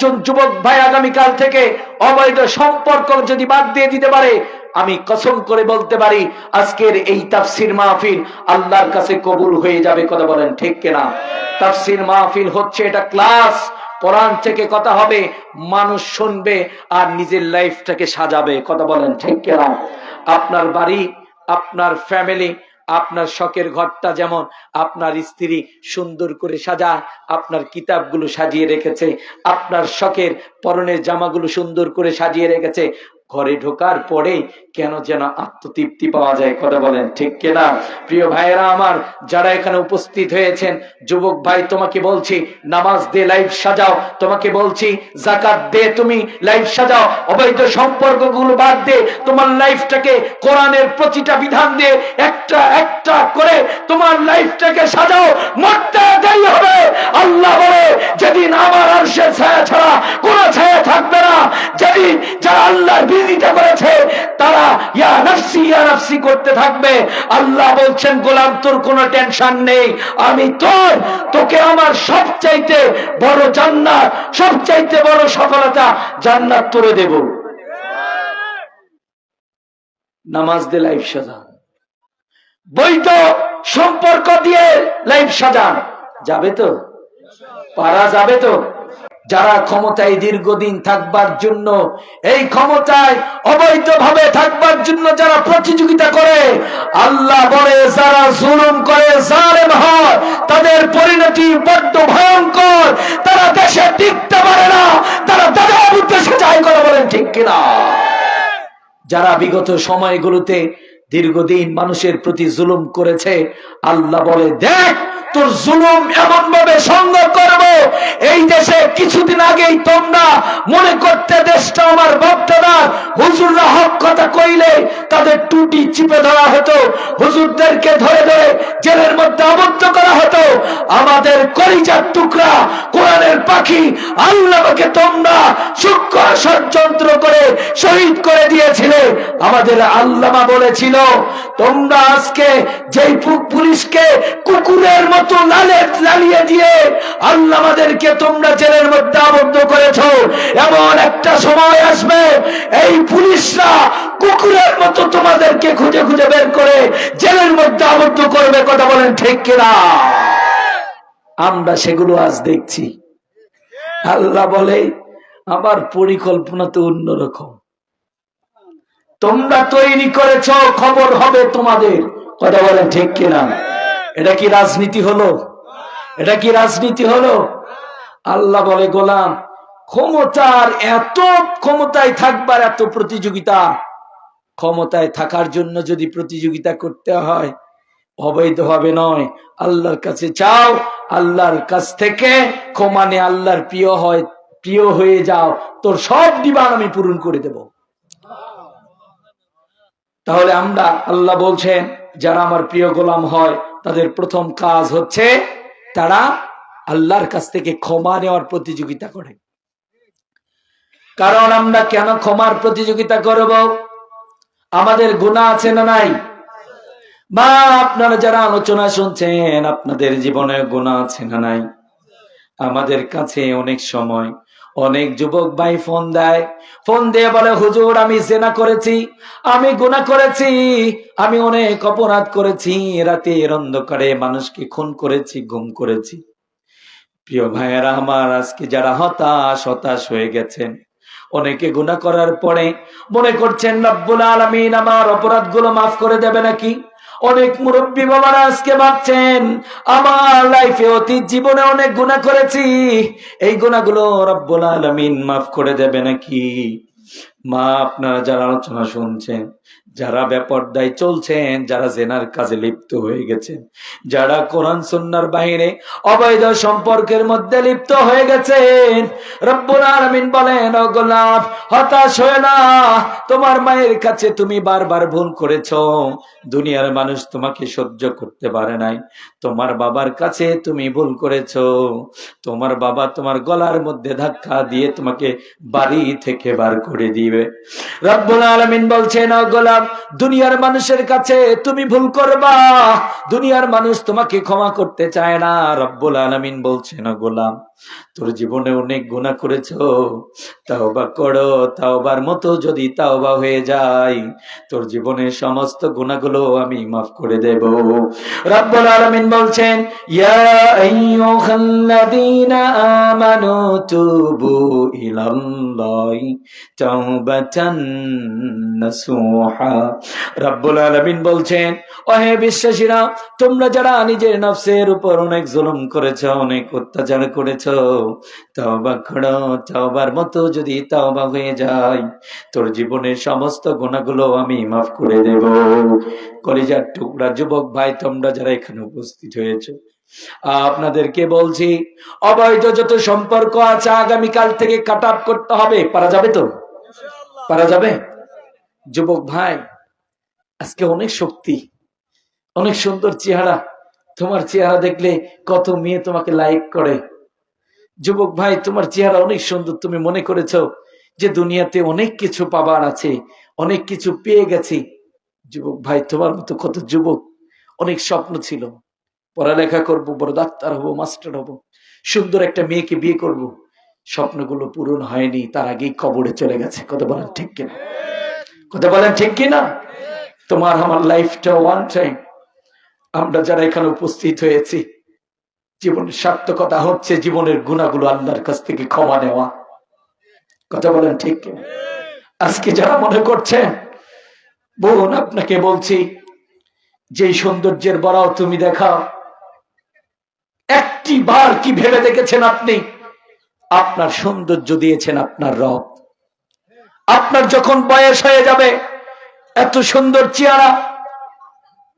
একজন যুবক ভাই আগামীকাল থেকে অবৈধ সম্পর্ক যদি বাদ দিয়ে দিতে পারে, আমি কসম করে বলতে পারি, আজকের এই তাফসির মাহফিল আল্লাহর কাছে কবুল হয়ে যাবে, কথা বলেন ঠিক কিনা? তাফসির মাহফিল হচ্ছে এটা ক্লাস, কোরআন থেকে কথা হবে, মানুষ শুনবে আর নিজের লাইফটাকে সাজাবে, কথা বলেন ঠিক কিনা? আপনার বাড়ি, আপনার ফ্যামিলি আপনার শখের ঘরটা যেমন আপনার স্ত্রী সুন্দর করে সাজা আপনার কিতাবগুলো সাজিয়ে রেখেছে, আপনার শখের পরনের জামাগুলো সুন্দর করে সাজিয়ে রেখেছে, ঘরে ঢোকার পরে কেন যেন আত্মতৃপ্তি পাওয়া যায়? কথা বলেন, ঠিক কিনা? প্রিয় ভাইয়েরা আমার, যারা এখানে উপস্থিত হয়েছেন, যুবক ভাই, তোমাকে বলছি, নামাজ দে লাইফ সাজাও। তোমাকে বলছি জাকাত দে তুমি লাইফ সাজাও। অবৈধ সম্পর্কগুলো বাদ দে তোমার লাইফটাকে কোরআনের প্রতিটা বিধান দিয়ে একটা একটা করে তোমার লাইফটাকে সাজাও। মরতে দেরি হবে। আল্লাহ বলে, যেদিন আমার আরশে ছায়া ছাড়া কোনো ছায়া থাকবে না। যেদিন যারা আল্লাহর বিরোধিতা করেছে, তারা করতে থাকবে। আল্লাহ বলছেন, গোলাম, তোর টেনশন নেই। আমি তোর, তোকে আমার সবচাইতে বড় সবচাইতে বড় সফলতা তোরে দেব। নামাজ দে লাইফ সাজান। বৈধ সম্পর্ক দিয়ে লাইফ সাজান। যাবে তো? পারা যাবে তো? যারা ক্ষমতায় দীর্ঘদিন থাকবার জন্য, এই ক্ষমতায় অবৈধভাবে থাকবার জন্য যারা প্রতিযোগিতা করে, আল্লাহ বলে, যারা জুলুম করে, জালেম হয়, তাদের পরিণতি বড্ড ভয়ঙ্কর। তারা দেশে টিকতে পারে না, তারা তাদের উদ্দেশ্যে যায় করে বলেন ঠিক কিনা? যারা বিগত সময়গুলোতে দীর্ঘদিন মানুষের প্রতি জুলুম করেছে, আল্লাহ বলে, দেখ, তোর জুলুম এমন ভাবে সঙ্গ করব এই দেশে কিছুদিন আগেই তোমরা মনে করতে দেশটা আমার ভক্তদার হুজুররা হক কথা কইলে তাদের টুটি চিপে ধরা হতো। হুজুরদেরকে ধরে ধরে জেলের মধ্যে আবদ্ধ করা হতো। আমাদের কলিজার টুকরা, কোরআনের পাখি, আল্লাহকে তোমরা সূক্ষ্ম ষড়যন্ত্র করে শহীদ করে দিয়েছিলে। আমাদের আল্লামা বলেছিল, তোমরা আজকে যেই পুলিশকে কুকুরের মতো লালে, লালিয়ে দিয়ে আল্লাহ আমাদেরকে তোমরা জেলের মধ্যে আবদ্ধ করেছ। এমন একটা সময় আসবে, এই পুলিশরা কুকুরের মতো তোমাদেরকে খুঁজে খুঁজে বের করে জেলের মধ্যে আবদ্ধ করবে, কথা বলেন ঠিক কিনা? আমরা সেগুলো আজ দেখছি। আল্লাহ বলে, আমার পরিকল্পনা তো অন্যরকম। তোমরা তৈরি করেছ, খবর হবে তোমাদের, কথা বলেন ঠিক কিনা? এটা কি রাজনীতি হলো? এটা কি রাজনীতি হলো? আল্লাহ বলে, গোলাম, ক্ষমতার এত ক্ষমতায় থাকবার এত প্রতিযোগিতা, ক্ষমতায় থাকার জন্য যদি প্রতিযোগিতা করতে হয় অবৈধভাবে নয়। আল্লাহর কাছে চাও, আল্লাহর কাছ থেকে ক্ষমানে আল্লাহর প্রিয় হয়, প্রিয় হয়ে যাও। তোর সব দিবান আমি পূরণ করে দেব। তাহলে আমরা, আল্লাহ বলছেন, যারা আমার প্রিয় গোলাম হয়, তাদের প্রথম কাজ হচ্ছে তারা আল্লাহর কাছ থেকে ক্ষমা নেওয়ার প্রতিযোগিতা করে। কারণ আমরা কেন ক্ষমার প্রতিযোগিতা করব? আমাদের গুণা আছে না নাই? বা আপনারা যারা আলোচনা শুনছেন, আপনাদের জীবনে গুণা আছে না নাই? আমাদের কাছে অনেক সময় অনেক যুবক ভাই ফোন দেয়। ফোন দিয়ে বলে, হুজুর, আমি জেনা করেছি, আমি গুণা করেছি, আমি অনেক অপরাধ করেছি, রাতের অন্ধকারে মানুষকে খুন করেছি, গুম করেছি। প্রিয় ভাইয়েরা, আমার আজকে যারা হতাশ হতাশ হয়ে গেছেন, অনেকে গুণা করার পরে মনে করছেন, রব্বুল আলমিন আমার অপরাধগুলো মাফ করে দেবে নাকি? অনেক মুরব্বী বাবারা আজকে ভাবছেন, আমার লাইফে অতীত জীবনে অনেক গুণা করেছি, এই গুণাগুলো রব্বুল আলমিন মাফ করে দেবে নাকি? মা, আপনারা যারা আলোচনা শুনছেন যারা ব্যাপারদায় চলছেন, যারা জেনার কাজে লিপ্ত হয়ে গেছেন, যারা কোরআন সন্ন্যার বাইরে অবৈধ সম্পর্কের মধ্যে লিপ্ত হয়ে গেছেন, রব্বুল আলামিন বলেন গোলাপ, হতাশ হয়ে না, তোমার মায়ের কাছে তুমি বারবার ভুল করেছ, দুনিয়ার মানুষ তোমাকে সহ্য করতে পারে নাই, তোমার বাবার কাছে তুমি ভুল করেছ, তোমার বাবা তোমার গলার মধ্যে ধাক্কা দিয়ে তোমাকে বাড়ি থেকে বার করে দিবে। রব্বুল আলামিন বলছেন, ও গোলাপ দুনিয়ার মানুষের কাছে তুমি ভুল করবা। দুনিয়ার মানুষ তোমাকে ক্ষমা করতে চায় না। রব্বুল আলামিন বলছেন ও গোলাম, তোর জীবনে অনেক গুণা করেছ। তাওবা করো, তাওবার মতো যদি তাওবা হয়ে যায়, তোর জীবনের সমস্ত গুণাগুলো আমি মাফ করে দেব। রব্বুল আলামিন বলছেন, ইয়া আমানু রব্বুল বলছেন বিশ্বাসীরা, তোমরা যারা নিজের নফসের উপর অনেক জুলুম করেছ, অনেক অত্যাচার করেছ, তওবা তওবার মতো যদি তওবা হয়ে যায়, তোর জীবনের সমস্ত গুণাগুলো আমি মাফ করে দেব। কলিজার টুকরা যুবক ভাই, তোমরা যারা এখানে উপস্থিত হয়েছে, আপনাদেরকে বলছি, অবৈধ যত সম্পর্ক আছে, আগামীকাল থেকে কাট করতে হবে। পারা যাবে তো? পারা যাবে? যুবক ভাই, আজকে অনেক শক্তি, অনেক সুন্দর চেহারা। তোমার চেহারা দেখলে কত মেয়ে তোমাকে লাইক করে। যুবক ভাই, তোমার চেহারা অনেক সুন্দর, তুমি মনে করেছ যে দুনিয়াতে অনেক কিছু পাবার আছে, অনেক কিছু পেয়ে গেছি। যুবক ভাই, তোমার মতো কত যুবক, অনেক স্বপ্ন ছিল। পড়ালেখা করব, বড় ডাক্তার হব, মাস্টার হব, সুন্দর একটা মেয়েকে বিয়ে করব। স্বপ্নগুলো পূরণ হয়নি, তার আগেই কবরে চলে গেছে কত বলেন ঠিক কিনা? কথা বলেন ঠিক কিনা? তোমার আমার লাইফটা ওয়ান টাইম আমরা যারা এখানে উপস্থিত হয়েছি জীবনের সার্থকতা হচ্ছে জীবনের গুণাগুলো আল্লাহর কাছ থেকে ক্ষমা নেওয়া। কথা বলেন ঠিক? আজকে যারা মনে করছে বোন আপনাকে বলছি যে সৌন্দর্যের বড়াও তুমি দেখাও, একটি বার কি ভেবে দেখেছেন আপনি? আপনার সৌন্দর্য দিয়েছেন আপনার রব। আপনার যখন বয়স হয়ে যাবে, এত সুন্দর চেহারা,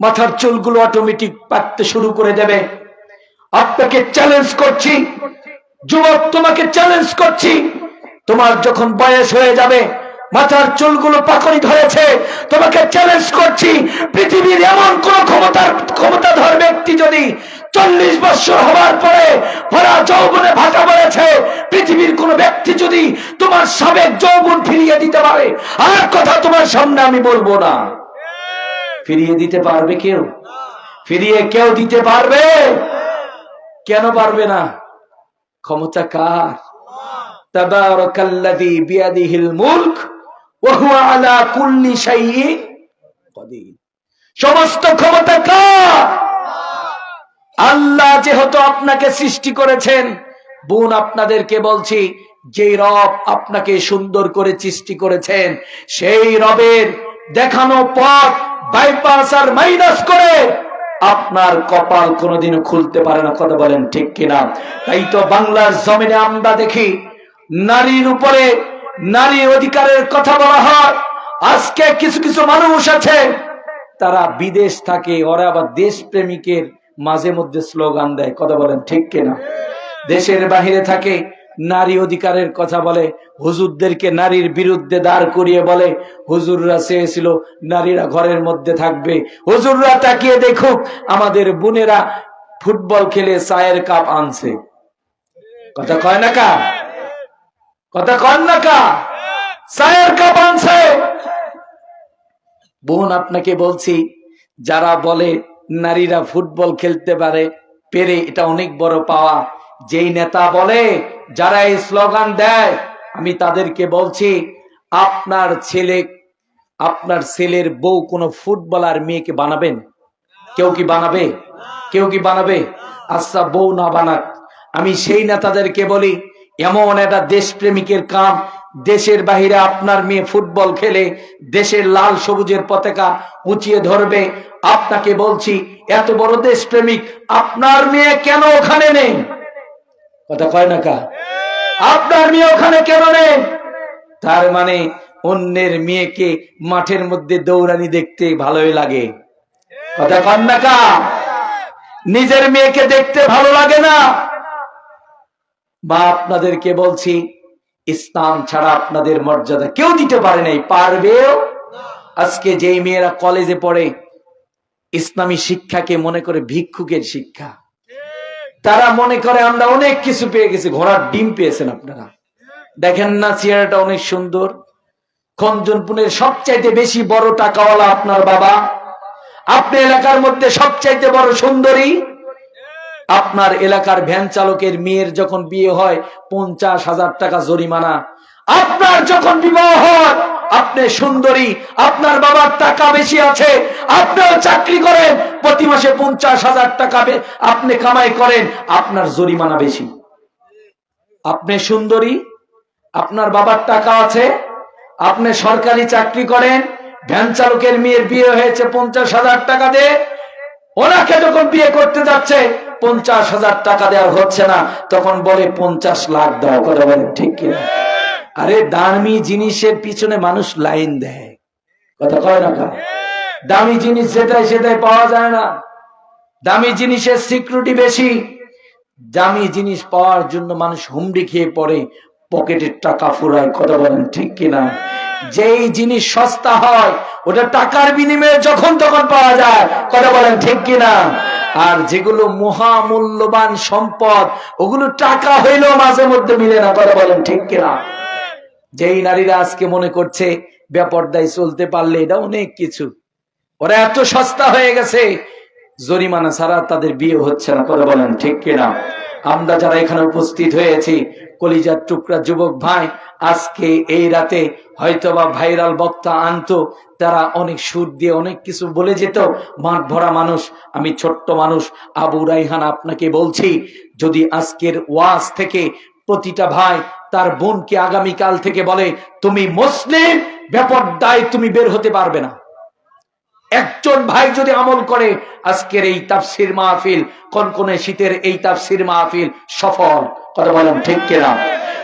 মাথার চুলগুলো অটোমেটিক পাকতে শুরু করে দেবে। আপনাকে চ্যালেঞ্জ করছি, যুবক তোমাকে চ্যালেঞ্জ করছি। তোমার যখন বয়স হয়ে যাবে, মাথার চুলগুলো পাকড়ি ধরেছে তোমাকে চ্যালেঞ্জ করছি। পৃথিবীর এমন কোন ক্ষমতার, ক্ষমতাধর ব্যক্তি যদি চল্লিশ বছর হওয়ার পরে ভরা যৌবনে ভাটা বলেছে পৃথিবীর কোন ব্যক্তি যদি তোমার সাবেক যৌবন ফিরিয়ে দিতে পারে, আর কথা তোমার সামনে আমি বলব না। ফিরিয়ে দিতে পারবে কেউ? ফিরিয়ে কেউ দিতে পারবে? কেন পারবে না? ক্ষমতা কার? তাবারাকাল্লাযী বিয়াদিহিল মুলক, ওয়া হুয়া আলা কুল্লি শাইইন সমস্ত ক্ষমতা কার? আল্লাহ যেহেতু আপনাকে সৃষ্টি করেছেন, বোন আপনাদেরকে বলছি, যেই রব আপনাকে সুন্দর করে সৃষ্টি করেছেন, সেই রবের দেখানো পথ বাইপাস আর মাইনাস করে আপনার কপাল কোনোদিনও খুলতে পারে না, কথা বলেন ঠিক কিনা? তাই তো বাংলার জমিনে আমরা দেখি, নারীর উপরে নারী অধিকারের কথা বলা হয়, আজকে কিছু কিছু মানুষ আছে, তারা বিদেশ থাকে, ওরা আবার দেশ প্রেমিকের মাঝে মধ্যে স্লোগান দেয়, কথা বলেন, ঠিক কিনা? দেশের বাহিরে থাকে, নারী অধিকারের কথা বলে, হুজুরদেরকে নারীর বিরুদ্ধে দাঁড় করিয়ে বলে, হুজুররা চেয়েছিল নারীরা ঘরের মধ্যে থাকবে। হুজুররা তাকিয়ে দেখুক, আমাদের বোনেরা ফুটবল খেলে চায়ের কাপ আনছে। কথা কয় না কা? কথা কন না কা? চায়ের কাপ আনছে। বোন, আপনাকে বলছি, যারা বলে নারীরা ফুটবল খেলতে পারে, পেরে এটা অনেক বড় পাওয়া। যেই নেতা বলে, যারা এই স্লোগান দেয়, আমি তাদেরকে বলছি, আপনার ছেলে, আপনার ছেলের বউ কোনো ফুটবলার মেয়েকে বানাবেন? কেউ কি বানাবে? কেউ কি বানাবে? আচ্ছা বউ না বানাক। আমি সেই নেতাদেরকে বলি, এমন একটা দেশপ্রেমিকের কাম দেশের বাহিরে আপনার মেয়ে ফুটবল খেলে দেশের লাল সবুজের পতাকা উঁচিয়ে ধরবে। আপনাকে বলছি, এত বড় দেশপ্রেমিক আপনার মেয়ে কেন ওখানে নেই? কথা কয় না কা? আপনার মেয়ে ওখানে কেন নেই? তার মানে অন্যের মেয়েকে মাঠের মধ্যে দৌড়ানি দেখতে ভালোই লাগে। কথা কন না কা? নিজের মেয়েকে দেখতে ভালো লাগে না। বা আপনাদেরকে বলছি ইসলাম ছাড়া আপনাদের মর্যাদা কেউ দিতে পারে নাই, পারবেও? আজকে যেই মেয়েরা কলেজে পড়ে, ইসলামী শিক্ষাকে মনে করে ভিক্ষুকের শিক্ষা। তারা মনে করে আমরা অনেক কিছু পেয়ে গেছি, ঘোড়ার ডিম পেয়েছেন আপনারা। দেখেন না, চেহারাটা অনেক সুন্দর। খঞ্জনপুরের সবচাইতে বেশি বড় টাকাওয়ালা আপনার বাবা। আপনি এলাকার মধ্যে সবচাইতে বড় সুন্দরী। আপনার এলাকার ভ্যান চালকের মেয়ের যখন বিয়ে হয়, পঞ্চাশ হাজার টাকা জরিমানা। আপনার যখন বিবাহ হয়, আপনি সুন্দরী, আপনার বাবার টাকা বেশি আছে, আপনিও চাকরি করেন, প্রতি মাসে পঞ্চাশ হাজার টাকা আপনি কামাই করেন, আপনার জরিমানা বেশি। আপনি সুন্দরী, আপনার বাবার টাকা আছে, আপনি সরকারি চাকরি করেন, ভ্যান চালকের মেয়ের বিয়ে হয়েছে পঞ্চাশ হাজার টাকা দিয়ে, ওনাকে যখন বিয়ে করতে যাচ্ছে পঞ্চাশ হাজার টাকা দেওয়া হচ্ছে না, তখন বলে পঞ্চাশ লাখ দাও কথা বলেন, ঠিক কিনা? আরে দামি জিনিসের পিছনে মানুষ লাইন দেয়। কথা কয় না? দামি জিনিস যেটাই সেটাই পাওয়া যায় না। দামি জিনিসের সিকিউরিটি বেশি। দামি জিনিস পাওয়ার জন্য মানুষ হুমড়ি খেয়ে পড়ে। পকেটের টাকা ফুরায়, কথা বলেন ঠিক কিনা? যেই জিনিস সস্তা হয়, ওটা টাকার বিনিময়ে যখন তখন পাওয়া যায়, কথা বলেন ঠিক কিনা? আর যেগুলো মহামূল্যবান সম্পদ, ওগুলো টাকা হইলেও মাঝে মধ্যে মিলে না, কথা বলেন ঠিক কিনা? যেই নারীরা আজকে মনে করছে ব্যাপারদায় চলতে পারলে এটা অনেক কিছু। ওরা এত সস্তা হয়ে গেছে, জরিমানা ছাড়া তাদের বিয়ে হচ্ছে না, কথা বলেন ঠিক কিনা? আমরা যারা এখানে উপস্থিত হয়েছি কলিজার টুকরা যুবক ভাই, আজকে এই রাতে হয়তোবা ভাইরাল বক্তা আনতো, তারা অনেক সুর দিয়ে অনেক কিছু বলে যেত, মাঠ ভরা মানুষ, আমি ছোট্ট মানুষ, আবু রাইহান আপনাকে বলছি, যদি আজকের ওয়াজ থেকে প্রতিটা ভাই তার বোনকে আগামীকাল থেকে বলে, তুমি মুসলিম ব্যাপার দায় তুমি বের হতে পারবে না। একজন ভাই যদি আমল করে, আজকের এই তাফসির মাহফিল, কনকনে শীতের এই তাফসির মাহফিল সফল। কথা বলেন ঠিক কিনা?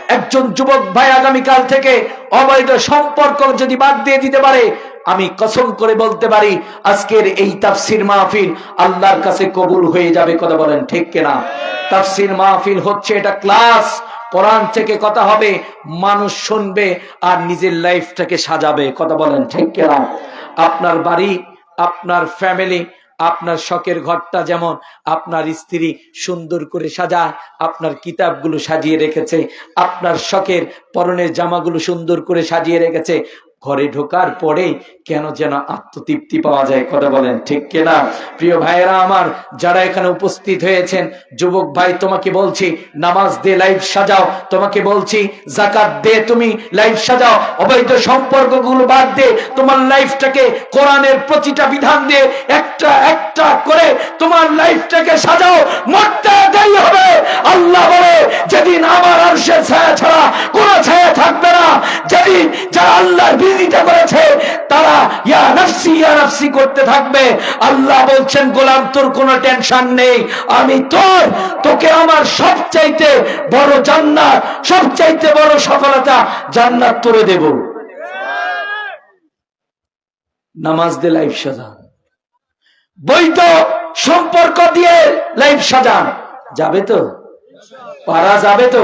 একজন যুবক ভাই আগামীকাল থেকে অবৈধ সম্পর্ক যদি বাদ দিয়ে দিতে পারে, আমি কসম করে বলতে পারি, আজকের এই তাফসির মাহফিল আল্লাহর কাছে কবুল হয়ে যাবে। কথা বলেন ঠিক কিনা? তাফসির মাহফিল হচ্ছে এটা ক্লাস। কোরআন থেকে কথা হবে, মানুষ শুনবে আর নিজের লাইফটাকে সাজাবে। কথা বলেন ঠিক কিনা? আপনার বাড়ি আপনার ফ্যামিলি আপনার শখের ঘরটা যেমন আপনার স্ত্রী সুন্দর করে সাজা আপনার কিতাবগুলো সাজিয়ে রেখেছে, আপনার শখের পরনের জামাগুলো সুন্দর করে সাজিয়ে রেখেছে ঘরে ঢোকার পরে কেন যেন আত্মতৃপ্তি পাওয়া যায়, কথা বলেন, ঠিক কিনা? প্রিয় ভাইয়েরা আমার, যারা এখানে উপস্থিত হয়েছেন, যুবক ভাই, তোমাকে বলছি, নামাজ দে লাইফ সাজাও, তোমাকে বলছি জাকাত দে তুমি লাইফ সাজাও, অবৈধ সম্পর্কগুলো বাদ দে তোমার লাইফটাকে কোরআনের প্রতিটা বিধান দিয়ে একটা একটা করে তোমার লাইফটাকে সাজাও, মরতে হবে। আল্লাহ বলে, যেদিন আমার আরশের ছায়া ছাড়া কোনো ছায়া থাকবে না। যেদিন যারা আল্লাহর বিরোধিতা করেছে তারা ইয়া নফসি ইয়া নফসি করতে থাকবে। আল্লাহ বলছেন, গোলাম, তোর কোনো টেনশন নেই, আমি তোর, তোকে আমার সবচাইতে বড় জান্নাত, সবচাইতে বড় সফলতা জান্নাত তোরে দেব। নামাজ দে লাইফ সাজা বৈধ সম্পর্ক দিয়ে লাইফ সাজান। যাবে তো? পারা যাবে তো?